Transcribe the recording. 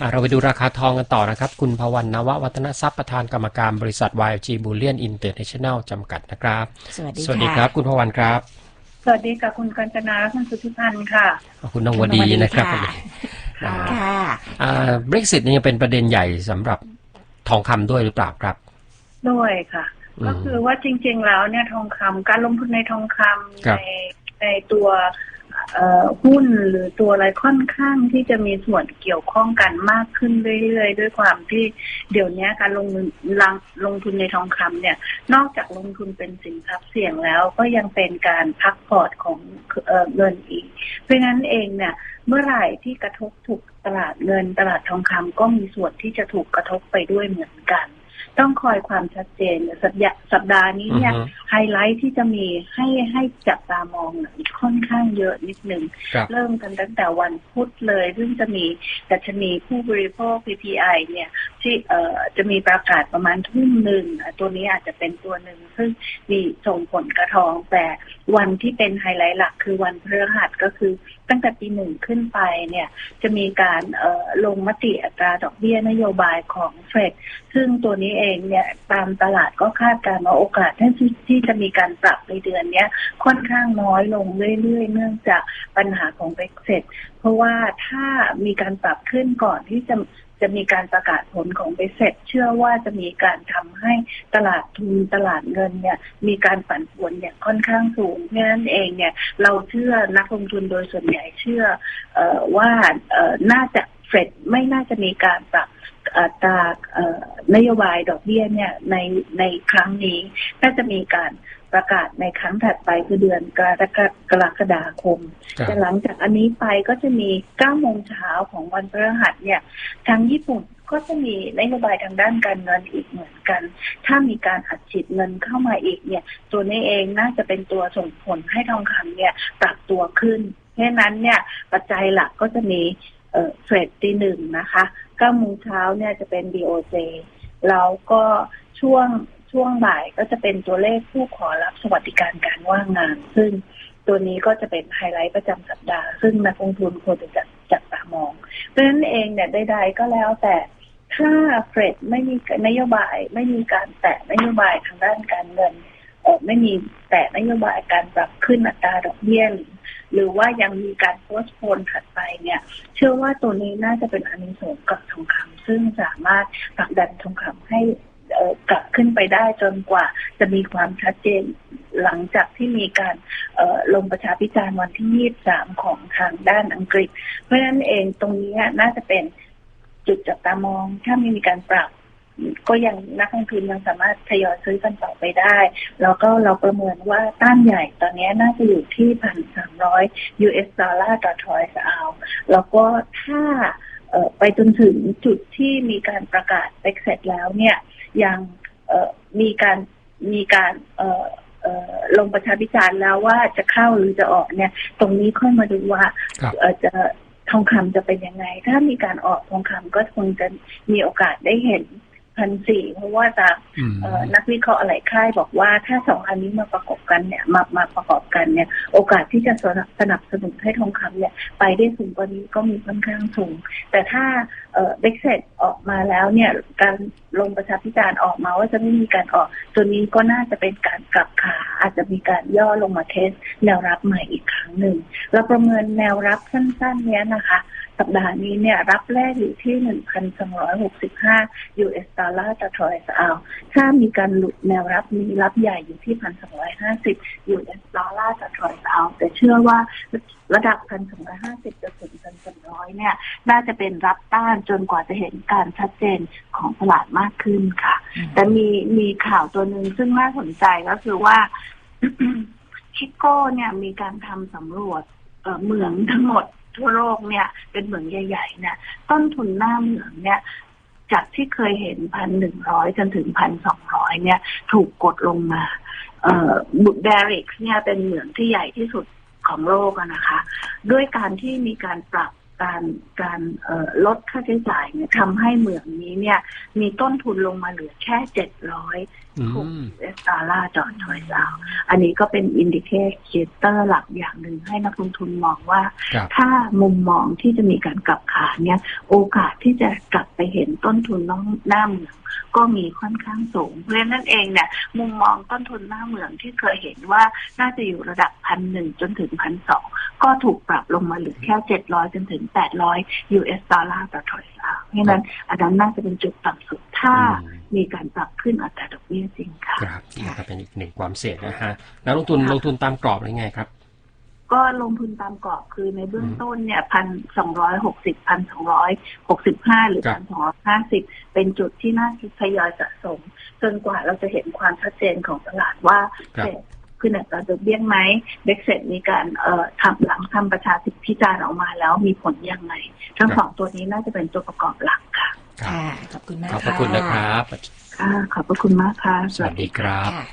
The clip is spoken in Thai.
อะเราไปดูราคาทองกันต่อนะครับ คุณพวันนววัฒนทรัพย์ประธานกรรมการบริษัท YG Bullion International จำกัดนะครับ สวัสดีสวัสดีค่ะครับ คุณพวันครับ สวัสดีค่ะคุณกัญจนาและคุณสุทธิพันธ์ค่ะคุณนงวดีนะครับค่ะอ่าค่ะอ่า Brexit นี่ยังเป็นประเด็นใหญ่สำหรับทองคำด้วยหรือเปล่าครับ ด้วยค่ะอืมก็คือว่าจริง ๆ แล้วเนี่ยทองคำการลงทุนในทองคำครัในบในตัวเอ่อ หุ้นหรือตัวอะไรค่อนข้างที่จะมีส่วนเกี่ยวข้องกันมากขึ้นเรื่อยๆ ด้วยความที่เดี๋ยวนี้การลงทุนลังลงทุนในทองคำเนี่ย นอกจากลงทุนเป็นสินทรัพย์เสี่ยงแล้วก็ยังเป็นการพักพอร์ตของเออเงินอีก เพราะฉะนั้นเองเนี่ยเมื่อไหร่ที่กระทบถูกตลาดเงินตลาดทองคำก็มีส่วนที่จะถูกกระทบไปด้วยเหมือนกัน ต้องคอยความชัดเจนสัปดาห์สัปดาห์นี้เนี่ยอือฮึไฮไลท์ที่จะมีให้ให้จับตามองเนี่ยค่อนข้างเยอะนิดหนึ่งครับเริ่มกันตั้งแต่วันพุธเลย ซึ่งจะมีดัชนีผู้บริโภค PPI เนี่ยที่เอ่อจะมีประกาศประมาณทุ่มหนึ่งอะตัวนี้อาจจะเป็นตัวหนึ่งซึ่งมีส่งผลกระทองแต่วันที่เป็นไฮไลท์หลักคือวันพฤหัสก็คือ ตั้งแต่ปีหนึ่งขึ้นไปเนี่ยจะมีการลงมติอัตราดอกเบี้ยนโยบายของเฟดซึ่งตัวนี้เองเนี่ยตามตลาดก็คาดการณ์ว่าโอกาสที่ที่จะมีการปรับในเดือนนี้ค่อนข้างน้อยลงเรื่อยๆ เนื่องจากปัญหาของเบรกเซตเพราะว่าถ้ามีการปรับขึ้นก่อนที่จะ จะมีการประกาศผลของ Brexit เชื่อว่าจะมีการทำให้ตลาดทุนตลาดเงินเนี่ยมีการผันผวนอย่างค่อนข้างสูงเพราะนั้นเองเนี่ยเราเชื่อนักลงทุนโดยส่วนใหญ่เชื่อออว่าน่าจะเฟดไม่น่าจะมีการปรับอัตราเนโยบายดอกเบี้ยเนี่ยในในครั้งนี้น่าจะมีการ ประกาศในครั้งถัดไปคือเดือนกรกกรกฎาคมครับแต่หลังจากอันนี้ไปก็จะมี9โมงเช้าของวันพฤหัสเนี่ยทางญี่ปุ่นก็จะมีนโยบายทางด้านการเงินอีกเหมือนกัน ถ้ามีการอัดฉีดเงินเข้ามาอีกเนี่ย ตัวนี้เองน่าจะเป็นตัวส่งผลให้ทองคำเนี่ยปรับตัวขึ้น เพราะฉะนั้นเนี่ยปัจจัยหลักก็จะมีเอ่อเฟดตีหนึ่งนะคะ9โมงเช้าเนี่ยจะเป็น BOJ แล้วก็ช่วง ช่วงบ่ายก็จะเป็นตัวเลขผู้ขอรับสวัสดิการการว่างงาน ซึ่งตัวนี้ก็จะเป็นไฮไลท์ประจำสัปดาห์ ซึ่งนักลงทุนควรจะจับจับตามอง เพราะฉะนั้นเองเนี่ยใดๆก็แล้วแต่ถ้าเฟดไม่มีนโยบาย ไม่มีการแตะนโยบายทางด้านการเงินเออไม่มีแตะนโยบายการปรับขึ้นอัตราดอกเบี้ยหรือว่ายังมีการโพสต์โพนถัดไปเนี่ย เชื่อว่าตัวนี้น่าจะเป็นอานิสงส์กับทองคำซึ่งสามารถผลักดันทองคำให้ กลับขึ้นไปได้จนกว่าจะมีความชัดเจนหลังจากที่มีการลงประชาพิจารณ์วันที่ 23 ของทางด้านอังกฤษ เพราะฉะนั้นเองตรงนี้น่าจะเป็นจุดจับตามอง ถ้าไม่มีการปรับ ก็ยังนักลงทุนยังสามารถทยอยซื้อกันต่อไปได้ แล้วก็เราประเมินว่าต้านใหญ่ตอนนี้น่าจะอยู่ที่พันสามร้อย US ดอลลาร์ต่อทรอยส์เอาแล้วก็ถ้าไปจนถึงจุดที่มีการประกาศเบ็กเสร็จแล้วเนี่ย ยังเอ่อมีการมีการเอ่อเอ่อลงประชาพิจารณ์แล้วว่าจะเข้าหรือจะออกเนี่ย ตรงนี้ค่อยมาดูว่าครับเอ่อจะทองคำจะเป็นยังไง ถ้ามีการออกทองคำก็คงจะมีโอกาสได้เห็น พันสี่เพราะว่าตามอืมเอ่อนักวิเคราะห์หลายค่ายบอกว่าถ้าสองอันนี้มาประกอบกันเนี่ยมามาประกอบกันเนี่ย โอกาสที่จะสนับสนับสนุนให้ทองคำเนี่ย ไปได้สูงกว่านี้ก็มีค่อนข้างสูง แต่ถ้าเอ่อเบ็กเซตออกมาแล้วเนี่ยการลงประชาพิจารณ์ออกมาว่าจะไม่มีการออกตัวนี้ก็น่าจะเป็นการกลับขาอาจจะมีการย่อลงมาเทสแนวรับใหม่อีกครั้งหนึ่งเราประเมินแนวรับสั้นๆเนี้ยนะคะ สัปดาห์นี้เนี่ยรับแรกอยู่ที่ 1,265 US ดอลลาร์ต่อทรอยส์เอาถ้ามีการหลุดแนวรับนี้รับใหญ่อยู่ที่ 1,250 US ดอลลาร์ต่อทรอยส์เอาแต่เชื่อว่าระดับ 1,250จะถึง1,300 เนี่ย น่าจะเป็นรับต้านจนกว่าจะเห็นการชัดเจนของตลาดมากขึ้นค่ะ แต่มีมีข่าวตัวหนึ่งซึ่งน่าสนใจก็คือว่าชิโก้เนี่ยมีการทำสำรวจเอ่อเหมืองทั้งหมด ทั่วโลกเนี่ย เป็นเหมืองใหญ่ๆเนี่ยต้นทุนหน้าเหมืองเนี่ยจากที่เคยเห็นพันหนึ่งร้อยจนถึงพันสองร้อยเนี่ย ถูกกดลงมา เอ่อบุดเดริกเนี่ยเป็นเหมืองที่ใหญ่ที่สุดของโลกนะคะ ด้วยการที่มีการปรับ การการเอ่อลดค่าใช้จ่ายเนี่ยทำให้เหมืองนี้เนี่ย มีต้นทุนลงมาเหลือแค่เจ็ดร้อยอืถูกม US ดอลลาร์ต่อทอยซาวอันนี้ก็เป็นอินดิเคเตอร์หลักอย่างหนึ่งให้นักลงทุนมองว่าครับถ้ามุมมองที่จะมีการกลับขาเนี่ย โอกาสที่จะกลับไปเห็นต้นทุนน้องหน้าเมืองก็มีค่อนข้างสูง เพราะฉะนั้นเองเนี่ยมุมมองต้นทุนหน้าเมืองที่เคยเห็นว่าน่าจะอยู่ระดับพันหนึ่งจนถึงพันสอง ก็ถูกปรับลงมาเหลือแค่เจ็ดร้อยจนถึงแปดร้อย US ดอลลาร์ต่อทอยซาวเพราะฉะนั้นอันนั้นน่าจะเป็นจุดต่ำสุดถ้าอืมมีการปรับขึ้นอัตราดอกเบี้ยจริงค่ะครับนี่ก็เป็นอีกหนึ่งความเสี่ยงนะฮะนักลงทุนค่ะลงทุนตามกรอบหรือไงครับก็ลงทุนตามกรอบคือในเบื้องต้นเนี่ยพันสองร้อยหกสิบพันสองร้อยหกสิบห้าหรือครัพับนสองร้อยห้าสิบเป็นจุดที่น่าทยอยสะสม จนกว่าเราจะเห็นความชัดเจนของตลาดว่าครับเฟด ขึ้นอัตราดอกเบี้ยไหมเบ็กเซตมีการเอ่อทำหลังทำประชาธิพิจารณ์ออกมาแล้วมีผลยังไง ทั้งสองตัวนี้น่าจะเป็นตัวประกอบหลักค่ะครับค่ะ ขอบคุณมากขอบพระคุณนะครับ ค่ะ ขอบพระคุณมากค่ะ สวัสดีครับค่ะ